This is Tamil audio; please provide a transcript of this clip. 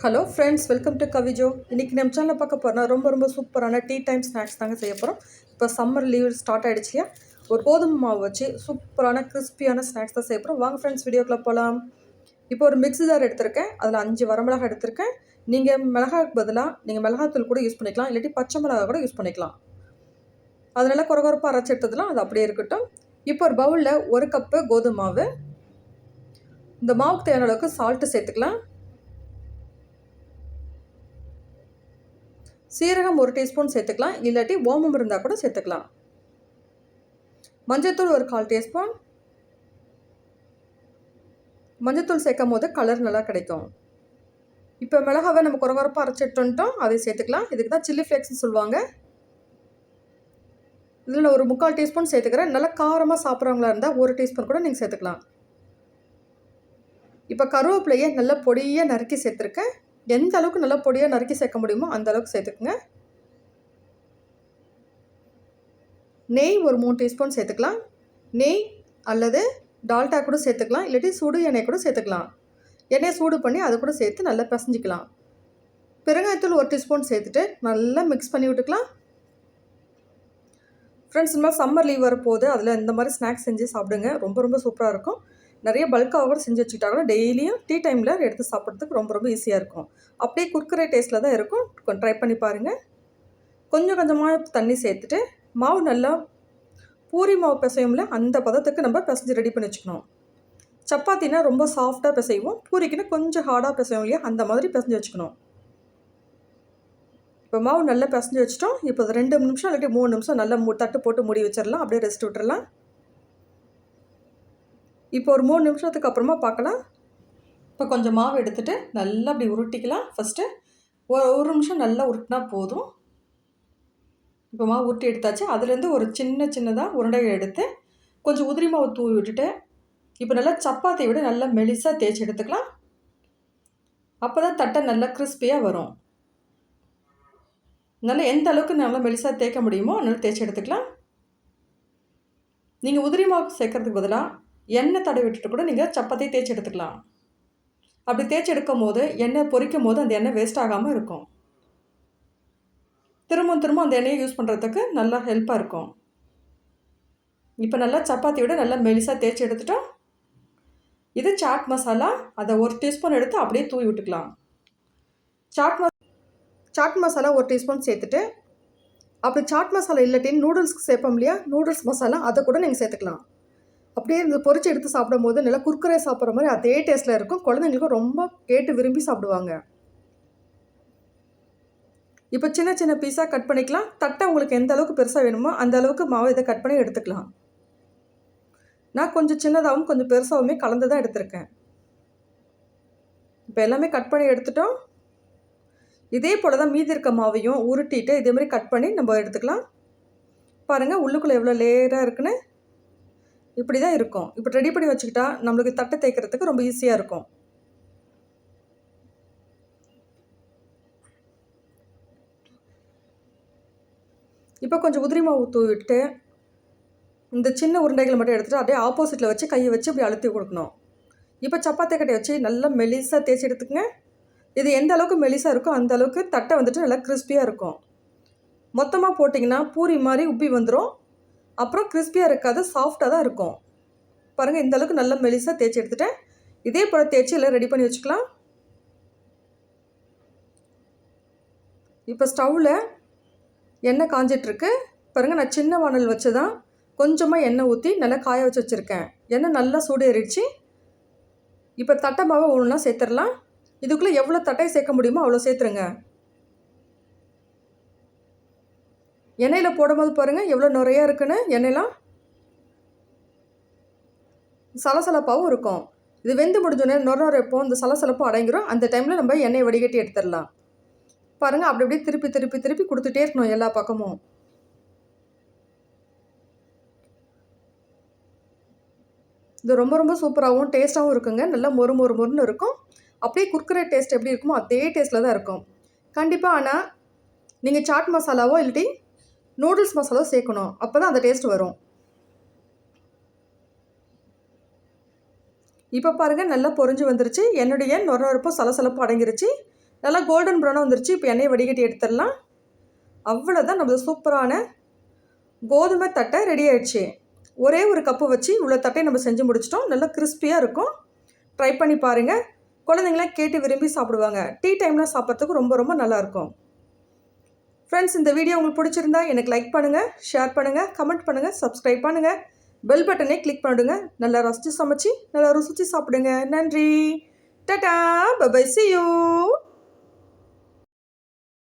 ஹலோ ஃப்ரெண்ட்ஸ் வெல்கம் டு கவிஜோ இன்றைக்கி நம்ம சேனலில் பார்க்க போகிறோம் ரொம்ப ரொம்ப சூப்பரான டீ டைம் ஸ்நாக்ஸ் தாங்க செய்ய போகிறோம் இப்போ சம்மர் லீவ் ஸ்டார்ட் ஆகிடுச்சியா ஒரு கோதுமை மாவு வச்சு சூப்பரான கிறிஸ்பியான ஸ்நாக்ஸ் தான் செய்ய போகிறோம் வாங்க ஃப்ரெண்ட்ஸ் வீடியோக்குள்ளே போகலாம் இப்போ ஒரு மிக்ஸி ஜார் எடுத்திருக்கேன். அதில் அஞ்சு வரமிளகா எடுத்திருக்கேன். நீங்கள் மிளகாய்க்கு பதிலாக நீங்கள் மிளகாத்தூள் கூட யூஸ் பண்ணிக்கலாம். இல்லாட்டி பச்சை மிளகா கூட யூஸ் பண்ணிக்கலாம். அதனால் குறகுறப்பாக அரைச்சி எடுத்ததுலாம் அது அப்படியே இருக்கட்டும். இப்போ ஒரு பவுலில் ஒரு கப்பு கோதுமை மாவு. இந்த மாவுக்கு தேவையான அளவுக்கு சால்ட்டு சேர்த்துக்கலாம். சீரகம் ஒரு டீஸ்பூன் சேர்த்துக்கலாம் இல்லாட்டி ஓமம் இருந்தால் கூட சேர்த்துக்கலாம். மஞ்சள்தூள் ஒரு கால் டீஸ்பூன். மஞ்சள்தூள் சேர்க்கும் போது கலர் நல்லா கிடைக்கும். இப்போ மிளகாவை நம்ம குறகுறப்பாக அரைச்சிட்டோன்ட்டோம் அதை சேர்த்துக்கலாம். இதுக்கு தான் சில்லி ஃப்ளேக்ஸ்னு சொல்லுவாங்க. இதில் நான் ஒரு முக்கால் டீஸ்பூன் சேர்த்துக்கிறேன். நல்லா காரமாக சாப்பிட்றவங்களா இருந்தால் ஒரு டீஸ்பூன் கூட நீங்கள் சேர்த்துக்கலாம். இப்போ கருவேப்பிலையை நல்லா பொடியாக நறுக்கி சேர்த்துருக்கேன். எந்த அளவுக்கு நல்லா பொடியாக நறுக்கி சேர்க்க முடியுமோ அந்த அளவுக்கு சேர்த்துக்குங்க. நெய் ஒரு மூணு டீஸ்பூன் சேர்த்துக்கலாம். நெய் அல்லது டால்டா கூட சேர்த்துக்கலாம். இல்லாட்டி சுடு எண்ணெய் கூட சேர்த்துக்கலாம். எண்ணெயை சூடு பண்ணி அதை கூட சேர்த்து நல்லா பிசைஞ்சிக்கலாம். பெருங்காயத்தூள் ஒரு டீஸ்பூன் சேர்த்துட்டு நல்லா மிக்ஸ் பண்ணி விட்டுக்கலாம். ஃப்ரெண்ட்ஸ் இந்த மாதிரி சம்மர் லீவ் வரப்போகுது. அதில் இந்த மாதிரி ஸ்நாக்ஸ் செஞ்சு சாப்பிடுங்க. ரொம்ப ரொம்ப சூப்பராக இருக்கும். நிறைய பல்காக கூட செஞ்சு வச்சுக்கிட்டாங்கன்னா டெய்லியும் டீ டைமில் எடுத்து சாப்பிட்றதுக்கு ரொம்ப ரொம்ப ஈஸியாக இருக்கும். அப்படியே குர்க்குரே டேஸ்ட்டில் தான் இருக்கும். ட்ரை பண்ணி பாருங்கள் கொஞ்சம் கொஞ்சமாக தண்ணி சேர்த்துட்டு மாவு நல்லா பூரி மாவு பிசையும்ல அந்த பதத்துக்கு நம்ம பிசைஞ்சு ரெடி பண்ணி வச்சுக்கணும். சப்பாத்தினா ரொம்ப சாஃப்டாக பிசைவோம். பூரிக்குன்னா கொஞ்சம் ஹார்டாக பிசையும் இல்லையா? அந்த மாதிரி பிசைஞ்சு வச்சுக்கணும். இப்போ மாவு நல்லா பிசைஞ்சு வச்சிட்டோம். இப்போ ரெண்டு நிமிஷம் இல்லாட்டி மூணு நிமிஷம் நல்லா தட்டு போட்டு மூடி வச்சிடலாம். அப்படியே ரெஸ்ட் விட்டுறலாம். இப்போ ஒரு மூணு நிமிஷத்துக்கு அப்புறமா பார்க்கலாம். இப்போ கொஞ்சம் மாவு எடுத்துகிட்டு நல்லா அப்படி உருட்டிக்கலாம். ஃபஸ்ட்டு ஒரு ஒரு நிமிஷம் நல்லா உருட்டினா போதும். இப்போ மாவு உருட்டி எடுத்தாச்சு. அதுலேருந்து ஒரு சின்ன சின்னதாக உருண்டைகள் எடுத்து கொஞ்சம் உதிரி மாவு தூவி விட்டுட்டு இப்போ நல்லா சப்பாத்தியை விட நல்லா மெலிசாக தேய்ச்சி எடுத்துக்கலாம். அப்போ தான் தட்டை நல்லா கிறிஸ்பியாக வரும். நல்லா எந்த அளவுக்கு நல்லா மெலிசாக தேய்க்க முடியுமோ நல்லா தேய்ச்சி எடுத்துக்கலாம். நீங்கள் உதிரி மாவு சேர்க்கறதுக்கு பதிலாக எண்ணெய் தடவி விட்டுட்டு கூட நீங்கள் சப்பாத்தி தேய்ச்சி எடுத்துக்கலாம். அப்படி தேய்ச்சி எடுக்கும் போது எண்ணெய் பொரிக்கும் போது அந்த எண்ணெய் வேஸ்ட் ஆகாமல் இருக்கும். திரும்ப திரும்ப அந்த எண்ணெயை யூஸ் பண்ணுறதுக்கு நல்லா ஹெல்ப்பாக இருக்கும். இப்போ நல்லா சப்பாத்தி விட நல்லா மெலிசாக தேய்ச்சி எடுத்துட்டோம். இது சாட் மசாலா அதை ஒரு டீஸ்பூன் எடுத்து அப்படியே தூவி விட்டுக்கலாம். சாட் ம சாட் மசாலா ஒரு டீஸ்பூன் சேர்த்துட்டு அப்படி சாட் மசாலா இல்லாட்டின்னு நூடுல்ஸ்க்கு சேர்ப்போம் இல்லையா? நூடுல்ஸ் மசாலா அதை கூட நீங்கள் சேர்த்துக்கலாம். அப்படியே இந்த பொறிச்சு எடுத்து சாப்பிடும் போது நல்லா குறுக்குறே சாப்பிட்ற மாதிரி அதே டேஸ்ட்டில் இருக்கும். குழந்தைங்களுக்கும் ரொம்ப கேட்டு விரும்பி சாப்பிடுவாங்க. இப்போ சின்ன சின்ன பீஸாக கட் பண்ணிக்கலாம். தட்டை உங்களுக்கு எந்த அளவுக்கு பெருசாக வேணுமோ அந்த அளவுக்கு மாவு இதை கட் பண்ணி எடுத்துக்கலாம். நான் கொஞ்சம் சின்னதாகவும் கொஞ்சம் பெருசாகவுமே கலந்து தான் எடுத்திருக்கேன். இப்போ எல்லாமே கட் பண்ணி எடுத்துட்டோம். இதே போல் தான் மீதி இருக்க மாவையும் உருட்டிட்டு இதே மாதிரி கட் பண்ணி நம்ம எடுத்துக்கலாம். பாருங்கள் உள்ளுக்குள்ளே எவ்வளோ லேயராக இருக்குன்னு. இப்படி தான் இருக்கும். இப்போ ரெடி பண்ணி வச்சுக்கிட்டா நம்மளுக்கு தட்டை தேய்க்கிறதுக்கு ரொம்ப ஈஸியாக இருக்கும். இப்போ கொஞ்சம் உதிரி மாவு தூவி விட்டு இந்த சின்ன உருண்டைகளை மட்டும் எடுத்துகிட்டு அப்படியே ஆப்போசிட்டில் வச்சு கையை வச்சு இப்படி அழுத்தி கொடுக்கணும். இப்போ சப்பாத்தி கட்டையை வச்சு நல்லா மெலிசாக தேய்ச்சி எடுத்துக்கங்க. இது எந்த அளவுக்கு மெலிசாக இருக்கோ அந்த அளவுக்கு தட்டை வந்துட்டு நல்லா கிறிஸ்பியாக இருக்கும். மொத்தமாக போட்டிங்கன்னா பூரி மாதிரி உப்பி வந்துடும் அப்புறம் கிறிஸ்பியாக இருக்காது சாஃப்டாக தான் இருக்கும். பாருங்கள் இந்த அளவுக்கு நல்லா மெலிசாக தேய்ச்சி எடுத்துட்டேன். இதே போல் தேய்ச்சி எல்லாம் ரெடி பண்ணி வச்சுக்கலாம். இப்போ ஸ்டவ்வில் எண்ணெய் காஞ்சிட்ருக்கு. பாருங்கள் நான் சின்ன வானல் வச்சு தான் கொஞ்சமாக எண்ணெய் ஊற்றி நல்லா காய வச்சு வச்சுருக்கேன். எண்ணெய் நல்லா சூடு ஏறிடுச்சு இப்போ தட்டை மாவை ஒன்றுனா சேர்த்துடலாம். இதுக்குள்ளே எவ்வளோ தட்டையை சேர்க்க முடியுமோ அவ்வளோ சேர்த்துருங்க. எண்ணெயில் போடும்போது பாருங்கள் எவ்வளோ நிறையா இருக்குன்னு எண்ணெயெலாம் சலசலப்பாகவும் இருக்கும். இது வெந்து முடிஞ்சோடனே நொற நுரைப்போம் இந்த சலசலப்பு அடங்கிரும். அந்த டைமில் நம்ம எண்ணெயை வடிகட்டி எடுத்துடலாம். பாருங்கள் அப்படி அப்படியே திருப்பி திருப்பி திருப்பி கொடுத்துட்டே இருக்கணும் எல்லா பக்கமும். இது ரொம்ப ரொம்ப சூப்பராகவும் டேஸ்ட்டாகவும் இருக்குங்க. நல்லா மொறு மொறு மொறுன்னு இருக்கும். அப்படியே குர்க்குற டேஸ்ட் எப்படி இருக்குமோ அதே டேஸ்ட்டில் தான் இருக்கும். கண்டிப்பாக ஆனால் நீங்கள் சாட் மசாலாவோ இல்லாட்டி நூடுல்ஸ் மசாலா சேர்க்கணும். அப்போ தான் அந்த டேஸ்ட் வரும். இப்போ பாருங்கள் நல்லா பொரிஞ்சு வந்துருச்சு. என்னுடைய நொறப்பு சலசலப்பு அடங்கிருச்சு. நல்லா கோல்டன் ப்ரௌனாக வந்துருச்சு. இப்போ எண்ணெயை வடிகட்டி எடுத்துடலாம். அவ்வளோதான் நம்மளது சூப்பரான கோதுமை தட்டை ரெடி ஆயிடுச்சு. ஒரே ஒரு கப்பு வச்சு இவ்வளோ தட்டையை நம்ம செஞ்சு முடிச்சிட்டோம். நல்லா கிறிஸ்பியாக இருக்கும். ட்ரை பண்ணி பாருங்கள் குழந்தைங்களாம் கேட்டு விரும்பி சாப்பிடுவாங்க. டீ டைமில் சாப்பிட்றதுக்கு ரொம்ப ரொம்ப நல்லாயிருக்கும் ஃப்ரெண்ட்ஸ் இந்த வீடியோ உங்களுக்கு பிடிச்சிருந்தா எனக்கு லைக் பண்ணுங்கள் ஷேர் பண்ணுங்கள் கமெண்ட் பண்ணுங்கள் சப்ஸ்கிரைப் பண்ணுங்கள் பெல் பட்டனே கிளிக் பண்ணிடுங்க. நல்லா ரசித்து சமைச்சு நல்லா ருசித்து சாப்பிடுங்க. நன்றி. Ta-ta bye bye C you